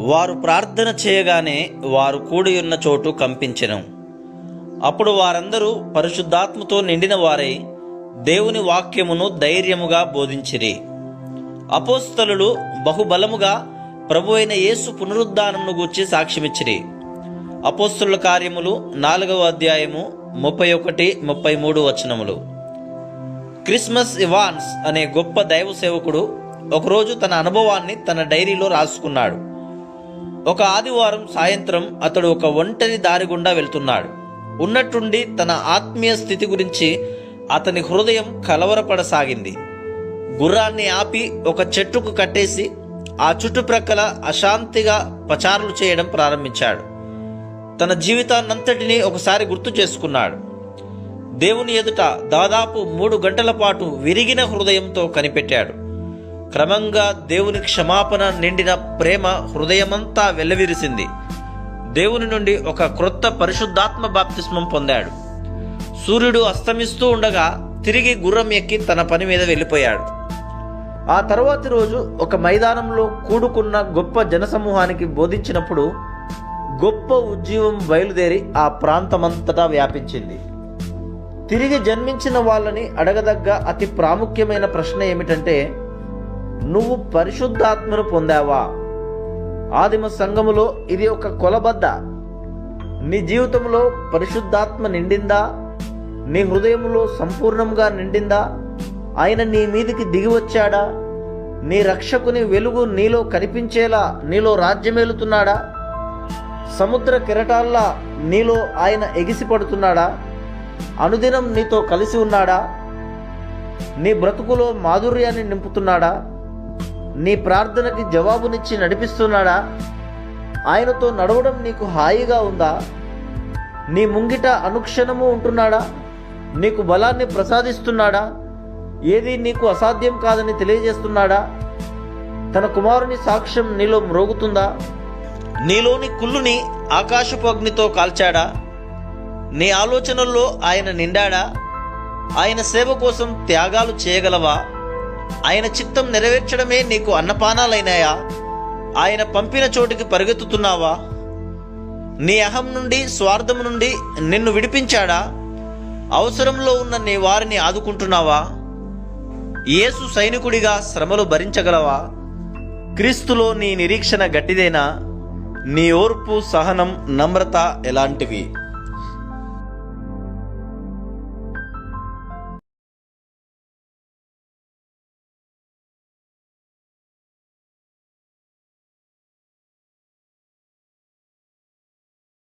వారు ప్రార్థన చేయగానే వారు కూడి ఉన్న చోటు కంపించెను. అప్పుడు వారందరూ పరిశుద్ధాత్మతో నిండిన వారై దేవుని వాక్యమును ధైర్యముగా బోధించిరి. అపోస్తలులు బహుబలముగా ప్రభు అయిన యేసు పునరుద్ధానమును గూర్చి సాక్ష్యమిచ్చిరి. అపోస్తుల కార్యములు నాలుగవ అధ్యాయము ముప్పై ఒకటి ముప్పై మూడు వచనములు. క్రిస్మస్ ఇవాన్స్ అనే గొప్ప దైవ సేవకుడు ఒకరోజు తన అనుభవాన్ని తన డైరీలో రాసుకున్నాడు. ఒక ఆదివారం సాయంత్రం అతడు ఒక ఒంటరి దారి గుండా వెళ్తున్నాడు. ఉన్నట్టుండి తన ఆత్మీయ స్థితి గురించి అతని హృదయం కలవరపడసాగింది. గుర్రాన్ని ఆపి ఒక చెట్టుకు కట్టేసి ఆ చుట్టుప్రక్కల అశాంతిగా పచారులు చేయడం ప్రారంభించాడు. తన జీవితాన్నంతటినీ ఒకసారి గుర్తు చేసుకున్నాడు. దేవుని ఎదుట దాదాపు మూడు గంటల పాటు విరిగిన హృదయంతో కనిపెట్టాడు. క్రమంగా దేవుని క్షమాపణ నిండిన ప్రేమ హృదయమంతా వెల్లవిరిసింది. దేవుని నుండి ఒక క్రొత్త పరిశుద్ధాత్మ బాప్తిస్మం పొందాడు. సూర్యుడు అస్తమిస్తూ ఉండగా తిరిగి గుర్రం ఎక్కి తన పని మీద వెళ్ళిపోయాడు. ఆ తర్వాతి రోజు ఒక మైదానంలో కూడుకున్న గొప్ప జనసమూహానికి బోధించినప్పుడు గొప్ప ఉజ్జీవం బయలుదేరి ఆ ప్రాంతమంతటా వ్యాపించింది. తిరిగి జన్మించిన వాళ్ళని అడగదగ్గ అతి ప్రాముఖ్యమైన ప్రశ్న ఏమిటంటే నువ్వు పరిశుద్ధాత్మను పొందావా? ఆదిమ సంఘములో ఇది ఒక కొలబద్ద. నీ జీవితంలో పరిశుద్ధాత్మ నిండిందా? నీ హృదయంలో సంపూర్ణంగా నిండిందా? ఆయన నీ మీదికి దిగి వచ్చాడా? నీ రక్షకుని వెలుగు నీలో కనిపించేలా నీలో రాజ్యమేలుతున్నాడా? సముద్ర కిరటాల్లా నీలో ఆయన ఎగిసిపడుతున్నాడా అనుదినం నీతో కలిసి ఉన్నాడా? నీ బ్రతుకులో మాధుర్యాన్ని నింపుతున్నాడా? నీ ప్రార్థనకి జవాబునిచ్చి నడిపిస్తున్నాడా? ఆయనతో నడవడం నీకు హాయిగా ఉందా? నీ ముంగిట అనుక్షణము ఉంటున్నాడా? నీకు బలాన్ని ప్రసాదిస్తున్నాడా? ఏది నీకు అసాధ్యం కాదని తెలియజేస్తున్నాడా? తన కుమారుని సాక్ష్యం నీలో మ్రోగుతుందా? నీలోని కుళ్ళుని ఆకాశపు అగ్నితో కాల్చాడా? నీ ఆలోచనల్లో ఆయన నిండాడా? ఆయన సేవ కోసం త్యాగాలు చేయగలవా? ఆయన చిత్తం నెరవేర్చడమే నీకు అన్నపానాలైనాయా? ఆయన పంపిన చోటికి పరిగెత్తుతున్నావా? నీ అహం నుండి స్వార్థం నుండి నిన్ను విడిపించాడా? అవసరంలో ఉన్న నీ వారిని ఆదుకుంటున్నావా? యేసు సైనికుడిగా శ్రమలు భరించగలవా? క్రీస్తులో నీ నిరీక్షణ గట్టిదేనా? నీ ఓర్పు సహనం నమ్రత ఎలాంటివి?